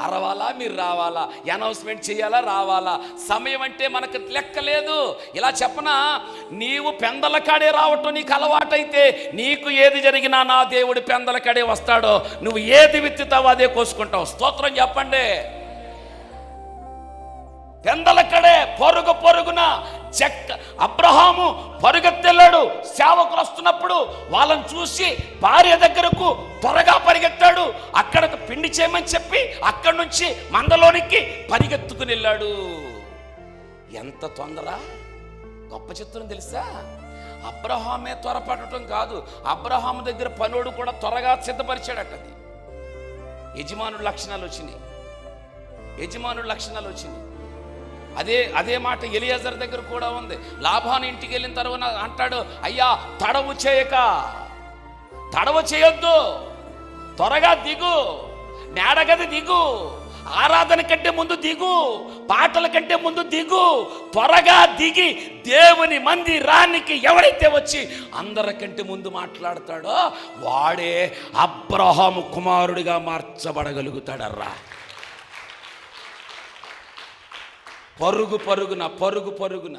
అరవాలా మీరు రావాలా? అనౌన్స్మెంట్ చేయాలా రావాలా? సమయం అంటే మనకు లెక్క లేదు. ఇలా చెప్పనా? నీవు పెందల కాడే రావటం నీకు అలవాటైతే నీకు ఏది జరిగినా నా దేవుడు పెందల కాడే వస్తాడో నువ్వు ఏది విత్తుతావో అదే కోసుకుంటావు. స్తోత్రం చెప్పండి. పెందల కడే పొరుగు పొరుగున చెక్క అబ్రహాము పరుగెత్తెళ్ళాడు సేవకులు వస్తున్నప్పుడు వాళ్ళని చూసి భార్య దగ్గరకు త్వరగా పరిగెత్తాడు. అక్కడకు పిండి చేయమని చెప్పి అక్కడి నుంచి మందలోనికి పరిగెత్తుకుని వెళ్ళాడు. ఎంత తొందర? గొప్ప చిత్రం తెలుసా? అబ్రహామే త్వరపడటం కాదు. అబ్రహాం దగ్గర పనుడు కూడా త్వరగా సిద్ధపరిచాడట అది. యజమానుడి లక్షణాలు వచ్చినాయి. యజమానుడు లక్షణాలు వచ్చినాయి. అదే అదే మాట ఎలియాజర్ దగ్గర కూడా ఉంది. లాభాన్ని ఇంటికి వెళ్ళిన తర్వాత అంటాడు అయ్యా తడవు చేయక తడవు చేయొద్దు త్వరగా దిగు నేడగది దిగు ఆరాధన కంటే ముందు దిగు పాటల కంటే ముందు దిగు త్వరగా దిగి దేవుని మంది రానికి ఎవరైతే వచ్చి అందరికంటే ముందు మాట్లాడతాడో వాడే అబ్రహాము కుమారుడిగా మార్చబడగలుగుతాడర్రా. పరుగు పరుగున పరుగు పరుగున